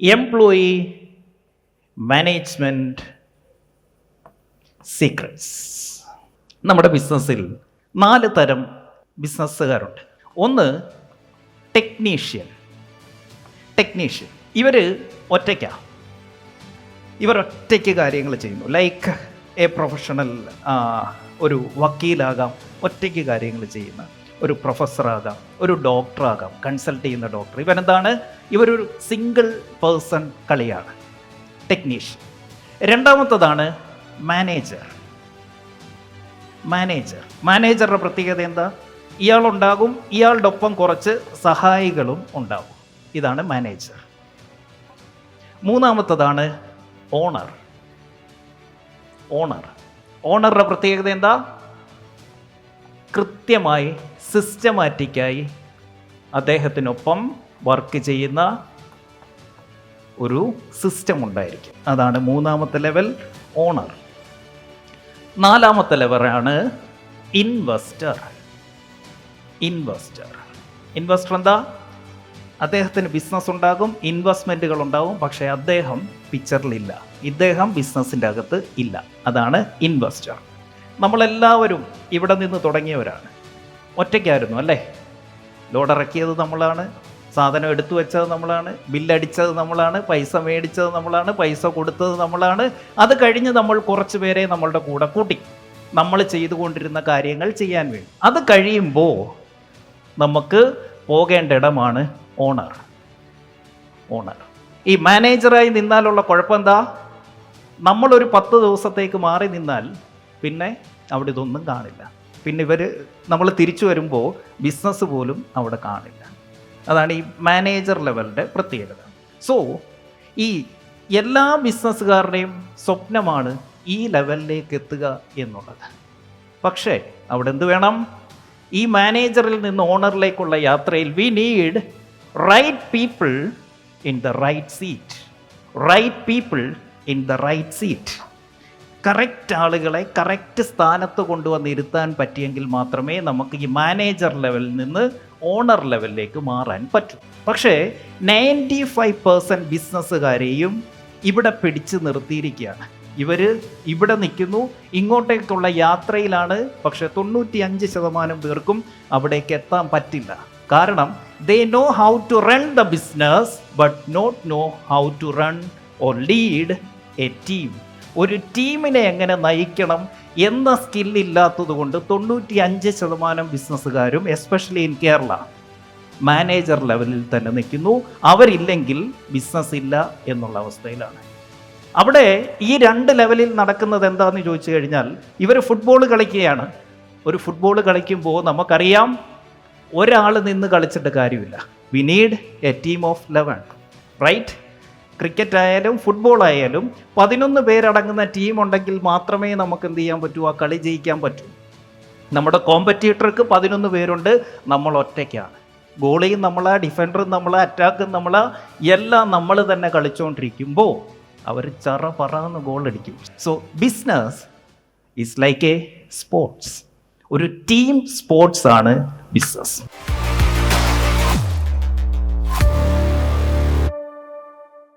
Employee management secrets നമ്മുടെ ബിസിനസ്സിൽ നാല് തരം ബിസിനസ്സുകാരുണ്ട് ഒന്ന് ടെക്നീഷ്യൻ ടെക്നീഷ്യൻ ഇവർ ഒറ്റയ്ക്കാണ് ഇവർ ഒറ്റയ്ക്ക് കാര്യങ്ങൾ ചെയ്യുന്നു. ലൈക്ക് എ പ്രൊഫഷണൽ ഒരു വക്കീലാകാം ഒറ്റയ്ക്ക് കാര്യങ്ങൾ ചെയ്യുന്ന ഒരു പ്രൊഫസറാകാം ഒരു ഡോക്ടറാകാം കൺസൾട്ട് ചെയ്യുന്ന ഡോക്ടർ. ഇവനെന്താണ്? ഇവരൊരു സിംഗിൾ പേഴ്സൺ കളിയാണ് ടെക്നീഷ്യൻ. രണ്ടാമത്തതാണ് മാനേജർ. മാനേജർ. മാനേജറുടെ പ്രത്യേകത എന്താ? ഇയാളുണ്ടാകും ഇയാളുടെ ഒപ്പം കുറച്ച് സഹായികളും ഉണ്ടാകും. ഇതാണ് മാനേജർ. മൂന്നാമത്തതാണ് ഓണർ. ഓണർ. ഓണറുടെ പ്രത്യേകത എന്താ? കൃത്യമായി സിസ്റ്റമാറ്റിക്കായി അദ്ദേഹത്തിനൊപ്പം വർക്ക് ചെയ്യുന്ന ഒരു സിസ്റ്റം ഉണ്ടായിരിക്കും. അതാണ് മൂന്നാമത്തെ ലെവൽ ഓണർ നാലാമത്തെ ലെവലാണ് ഇൻവെസ്റ്റർ ഇൻവെസ്റ്റർ ഇൻവെസ്റ്റർ എന്താ? അദ്ദേഹത്തിന് ബിസിനസ് ഉണ്ടാകും ഇൻവെസ്റ്റ്മെന്റുകൾ ഉണ്ടാകും പക്ഷേ അദ്ദേഹം പിക്ചറിലില്ല ഇദ്ദേഹം ബിസിനസ്സിന്റെ അകത്ത് ഇല്ല. അതാണ് ഇൻവെസ്റ്റർ നമ്മളെല്ലാവരും ഇവിടെ നിന്ന് തുടങ്ങിയവരാണ്. ഒറ്റയ്ക്കായിരുന്നു അല്ലേ? ലോഡ് ഇറക്കിയത് നമ്മളാണ് സാധനം എടുത്തു വെച്ചത് നമ്മളാണ് ബില്ലടിച്ചത് നമ്മളാണ് പൈസ മേടിച്ചത് നമ്മളാണ് പൈസ കൊടുത്തത് നമ്മളാണ്. അത് കഴിഞ്ഞ് നമ്മൾ കുറച്ച് പേരെ നമ്മളുടെ കൂടെ കൂട്ടി. നമ്മൾ ചെയ്തുകൊണ്ടിരുന്ന കാര്യങ്ങൾ ചെയ്യാൻ വേണ്ടി. അത് കഴിയുമ്പോൾ നമുക്ക് പോകേണ്ട ഇടമാണ് ഓണർ ഓണർ ഈ മാനേജറായി നിന്നാലുള്ള കുഴപ്പം എന്താ? നമ്മളൊരു പത്ത് ദിവസത്തേക്ക് മാറി നിന്നാൽ പിന്നെ അവിടെ ഇതൊന്നും കാണില്ല. പിന്നെ ഇവർ നമ്മൾ തിരിച്ചു വരുമ്പോൾ ബിസിനസ് പോലും അവിടെ കാണില്ല. അതാണ് ഈ മാനേജർ ലെവലിന്റെ പ്രത്യേകത. സോ ഈ എല്ലാ ബിസിനസ്സുകാരുടെയും സ്വപ്നമാണ് ഈ ലെവലിലേക്ക് എത്തുക എന്നുള്ളത്. പക്ഷേ അവിടെ എന്ത് വേണം? ഈ മാനേജറിൽ നിന്ന് ഓണറിലേക്കുള്ള യാത്രയിൽ we need right people in the right seat right people in the right seat correct ആളുകളെ കറക്റ്റ് സ്ഥാനത്ത് കൊണ്ടുവന്ന് ഇരുത്താൻ പറ്റിയെങ്കിൽ മാത്രമേ നമുക്ക് ഈ മാനേജർ ലെവലിൽ നിന്ന് ഓണർ ലെവലിലേക്ക് മാറാൻ പറ്റൂ. പക്ഷേ നയന്റി ഫൈവ് പേഴ്സന്റ് ബിസിനസ്സുകാരെയും ഇവിടെ പിടിച്ചു നിർത്തിയിരിക്കുകയാണ്. ഇവർ ഇവിടെ നിൽക്കുന്നു ഇങ്ങോട്ടേക്കുള്ള യാത്രയിലാണ് പക്ഷേ തൊണ്ണൂറ്റി അഞ്ച് ശതമാനം പേർക്കും അവിടേക്ക് എത്താൻ പറ്റില്ല. കാരണം they know how to run the business but not know how to run or lead a team ഒരു ടീമിനെ എങ്ങനെ നയിക്കണം എന്ന സ്കില്ലില്ലാത്തത് കൊണ്ട് തൊണ്ണൂറ്റി അഞ്ച് ശതമാനം ബിസിനസ്സുകാരും എസ്പെഷ്യലി ഇൻ കേരള മാനേജർ ലെവലിൽ തന്നെ നിൽക്കുന്നു. അവരില്ലെങ്കിൽ ബിസിനസ് ഇല്ല എന്നുള്ള അവസ്ഥയിലാണ്. അവിടെ ഈ രണ്ട് ലെവലിൽ നടക്കുന്നത് എന്താണെന്ന് ചോദിച്ചു കഴിഞ്ഞാൽ ഇവർ ഫുട്ബോൾ കളിക്കുകയാണ്. ഒരു ഫുട്ബോൾ കളിക്കുമ്പോൾ നമുക്കറിയാം ഒരാൾ നിന്ന് കളിച്ചിട്ട് കാര്യമില്ല. We need a team of eleven right cricket ആയാലും ഫുട്ബോൾ ആയാലും പതിനൊന്ന് പേരടങ്ങുന്ന ടീം ഉണ്ടെങ്കിൽ മാത്രമേ നമുക്ക് എന്ത് ചെയ്യാൻ പറ്റൂ? ആ കളി ജയിക്കാൻ പറ്റൂ. നമ്മുടെ കോമ്പറ്റീറ്റർക്ക് പതിനൊന്ന് പേരുണ്ട്. നമ്മൾ ഒറ്റയ്ക്കാണ്. ഗോളിയും നമ്മളാ ഡിഫൻഡറും നമ്മൾ അറ്റാക്കും നമ്മൾ എല്ലാം നമ്മൾ തന്നെ കളിച്ചുകൊണ്ടിരിക്കുമ്പോൾ അവർ ചറ പറന്ന് ഗോളടിക്കും. So business is like a sports ഒരു ടീം സ്പോർട്സ് ആണ് ബിസിനസ്